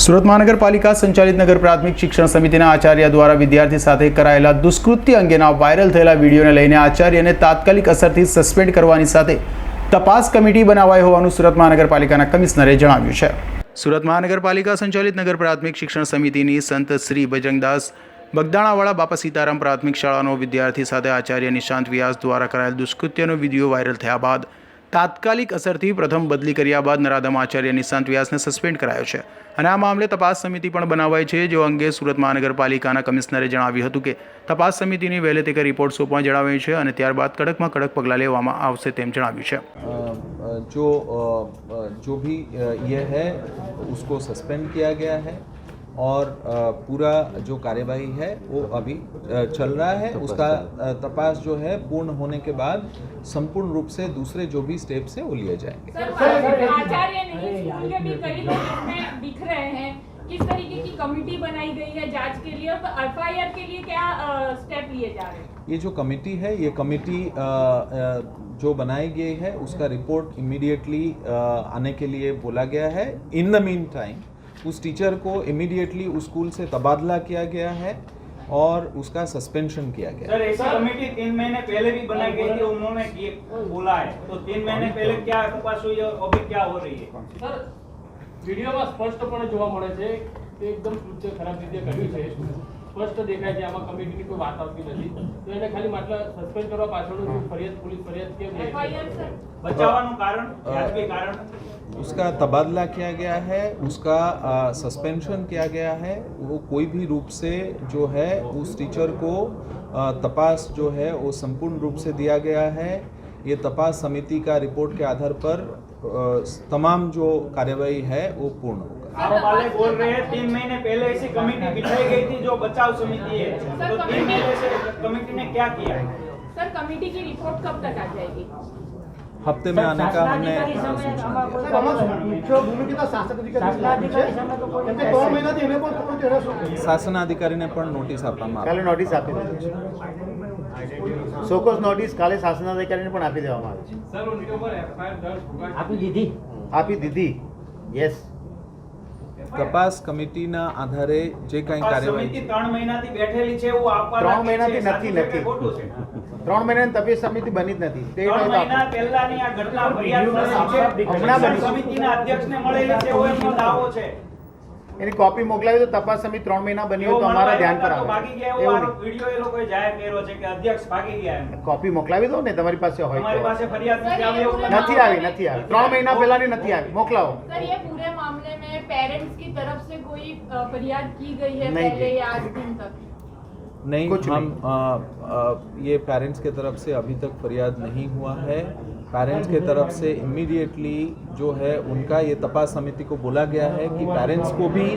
સુરત મહાનગરપાલિકા સંચાલિત નગર પ્રાથમિક શિક્ષણ સમિતિના આચાર્ય દ્વારા વિદ્યાર્થી સાથે કરાયેલા દુષ્કૃત્ય અંગેના વાયરલ થયેલા વિડીયોને લઈને આચાર્યને તાત્કાલિક અસરથી સસ્પેન્ડ કરવાની સાથે તપાસ કમિટી બનાવાઈ હોવાનું સુરત મહાનગરપાલિકાના કમિશનરે જણાવ્યું છે. સુરત મહાનગરપાલિકા સંચાલિત નગર પ્રાથમિક શિક્ષણ સમિતિની સંત શ્રી બજરંગદાસ બગદાણાવાળા બાપા સીતારામ પ્રાથમિક શાળાનો વિદ્યાર્થી સાથે આચાર્ય નિશાંત વ્યાસ દ્વારા કરાયેલ દુષ્કૃત્યનો વીડિયો વાયરલ થયા બાદ તાત્કાલિક અસરથી પ્રથમ બદલી કર્યા બાદ નરાધમ આચાર્ય નિશાંત વ્યાસને સસ્પેન્ડ કરાયો છે અને આ મામલે તપાસ સમિતિ પણ બનાવાઈ છે જે અંગે સુરત મહાનગરપાલિકાના કમિશનરે જણાવ્યું હતું કે તપાસ સમિતિની વહેલે તકે રિપોર્ટ સોંપવા જણાવ્યું છે અને ત્યારબાદ કડકમાં કડક પગલાં લેવામાં આવશે તેમ જણાવ્યું છે अ, अ, जो अ, अ, जो भी अ, ये है उसको सस्पेंड किया गया है और पूरा जो कार्यवाही है वो अभी चल रहा है। उसका तपास जो है पूर्ण होने के बाद संपूर्ण रूप से दूसरे जो भी स्टेप्स है वो लिए जाएँगे। सर आचार्य नहीं स्कूल के भी कई लोग इसमें दिख रहे हैं किस तरीके की कमेटी बनाई गई है जाँच के लिए और एफआईआर के लिए क्या स्टेप लिए जा रहे हैं? ये जो कमेटी है ये कमेटी जो बनाई गई है उसका रिपोर्ट इमीडिएटली आने के लिए बोला गया है। इन द मीन टाइम उस टीचर को इमीडिएटली उस स्कूल से तबादला किया गया है और उसका सस्पेंशन किया गया सर ऐसी कमेटी तीन महीने पहले भी बनाई गई थी उन्होंने किए बोला है तो तीन महीने पहले क्या तपास हुई और अभी क्या हो रही है સર વિડીયોમાં સ્પષ્ટપણે જોવા મળે છે કે એકદમ કૃત્ય ખરાબ રીતે કર્યું છે સ્પષ્ટ દેખાય છે આમાં કમિટીની કોઈ વાત આવતી નથી તો એને ખાલી માટલા સસ્પેન્ડ કરવા પાછળનું શું ફરિયાદ પોલીસ ફરિયાદ કેમ બચાવવાનું કારણ વ્યાજબી કારણ उसका तबादला किया गया है उसका सस्पेंशन किया गया है वो कोई भी रूप से जो है उस टीचर को आ, तपास जो है वो संपूर्ण रूप से दिया गया है ये तपास समिति का रिपोर्ट के आधार पर तमाम जो कार्यवाही है वो पूर्ण होगा। आरोप वाले बोल रहे हैं तीन महीने पहले ऐसी कमेटी बिठाई गई थी जो बचाव समिति है। तो तीन महीने से कमेटी ने क्या किया? है सर कमेटी की रिपोर्ट कब तक आ जाएगी? हफ्ते में आने का हमने શાસનાધિકારીને પણ નોટિસ આપવામાં કાલે નોટિસ આપી દીધી સોકોસ નોટિસ કાલે શાસનાધિકારીને પણ આપી દેવામાં આવી છે આપી દીધી આપી દીધી યસ તપાસ કમિટીના આધારે જે કાંઈ કાર્યવાહી સમિતિ ત્રણ મહિનાથી બેઠેલી છે એવું આપવા ત્રણ મહિનાથી. નથી, નથી. ત્રણ મહિનાની તપાસ સમિતિ બની જ નથી તે મહિના પહેલાની આ ઘટના ફરિયાદ છે હમણાં સમિતિના અધ્યક્ષને મળેલી છે એવો દાવો છે એની કોપી મોકલાવી તો તપાસ સમિતિ ત્રણ મહિના બની હોય એવો તો અમારા મળવા ધ્યાન પર આવ્યા તો ભાગી ગયા આવે એવો એવું આરોપ વિડીયો એ લોકોએ જાહેર કર્યો છે કે અધ્યક્ષ ભાગી ગયા એમ નહીં કોપી મોકલાવી દો ને તમારી પાસે હોય તમારી તો પાસે ફરિયાદ નથી આવી એવું તમે નથી આવી નથી આવી ત્રણ મહિના પહેલાની નથી આવી મોકલાવો सर ये पूरे मामले में पेरेंट्स की तरफ से कोई अ, फरियाद की गई है नहीं पहले की। या आज दिन तक नहीं कुछ हम अ, अ, ये पेरेंट्स के तरफ से अभी तक फरियाद नहीं हुआ है पेरेंट्स के तरफ से इमीडिएटली जो है उनका ये तपास समिति को बोला गया है कि पेरेंट्स को भी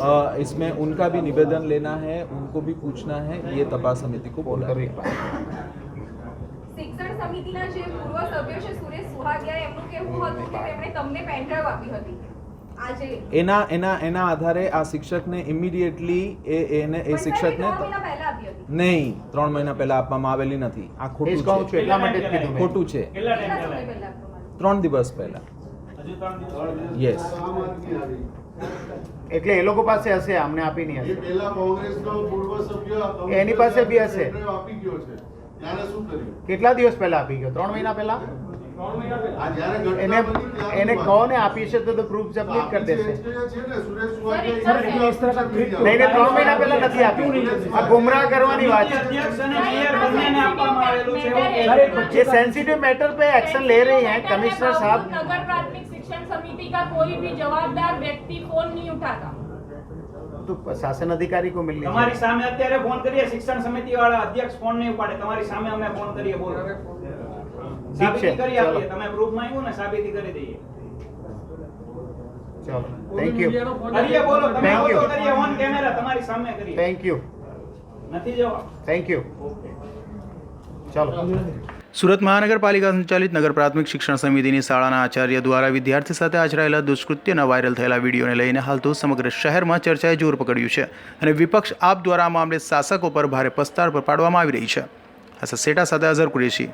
अ, इसमें उनका भी निवेदन लेना है उनको भी पूछना है ये तपास समिति को बोला કરું गया એક વાર. શિક્ષણ સમિતિના જે પૂર્વ સભ્ય છે સુરેશ સુહાગિયા એમનું કહેવું હતું કે તેમણે તમને પેનડ્રાઈવ આપી હતી આજે એના એના એના આધારે આ શિક્ષકને ઇમિડિયેટલી એ એને એ શિક્ષકને નહીં ત્રણ મહિના પહેલા આપવામાં આવેલી નથી. આ ખોટું છે. એટલા માટે જ કીધું મેં. ખોટું છે. ત્રણ દિવસ પહેલા. હજુ ત્રણ દિવસ. યસ એટલે એ લોકો પાસે હશે અમને આપી નહીં હશે. પહેલા કોંગ્રેસનો પૂર્વ સભ્ય એની પાસે બી હશે. આપી ગયો છે. ત્યારે શું કર્યું? કેટલા દિવસ પહેલા આપી ગયો? ત્રણ મહિના પહેલા? એને ઘટના બની ત્યારે એને વાત. કહો ને આપી છે તો પ્રૂફ સબમિટ કરી દેશે આપી છે, છે ને સુરેશ સર, સુવાડિયા સર, નહીં નહીં ત્રણ મહિના પહેલા નથી આપી આ ગુમરાહ કરવાની વાત છે અધ્યક્ષ અને મેયર બંનેને આપવામાં આવેલું છે એવું કહે છે. ये सेंसिटिव मैटर पे एक्शन ले रही हैं कमिश्नर साहब नगर प्राथमिक शिक्षण समिति का कोई भी जवाबदार व्यक्ति फोन नहीं उठाता तो शासन अधिकारी को मिलनी તમારી चाहिए સામે અત્યારે ફોન કરીએ શિક્ષણ સમિતિ વાળા અધ્યક્ષ ફોન નહીં ઉપાડે તમારી સામે અમે ફોન કરીએ બોલો ઠીક છે. કરી આપીએ. Thank you thank you thank you નથી જવાબ થેન્ક યુ ચાલો. સુરત મહાનગરપાલિકા સંચાલિત નગર પ્રાથમિક શિક્ષણ સમિતિની શાળાના આચાર્ય દ્વારા વિદ્યાર્થી સાથે આચરાયેલા દુષ્કૃત્યના વાયરલ થયેલા વિડીયોને લઈને હાલ તો સમગ્ર શહેરમાં ચર્ચાએ જોર પકડ્યું છે અને વિપક્ષ આપ દ્વારા આ મામલે શાસકો પર ભારે પસ્તાળ પર પાડવામાં આવી રહી છે. આ સેટા સાથે અઝર કુરેશી.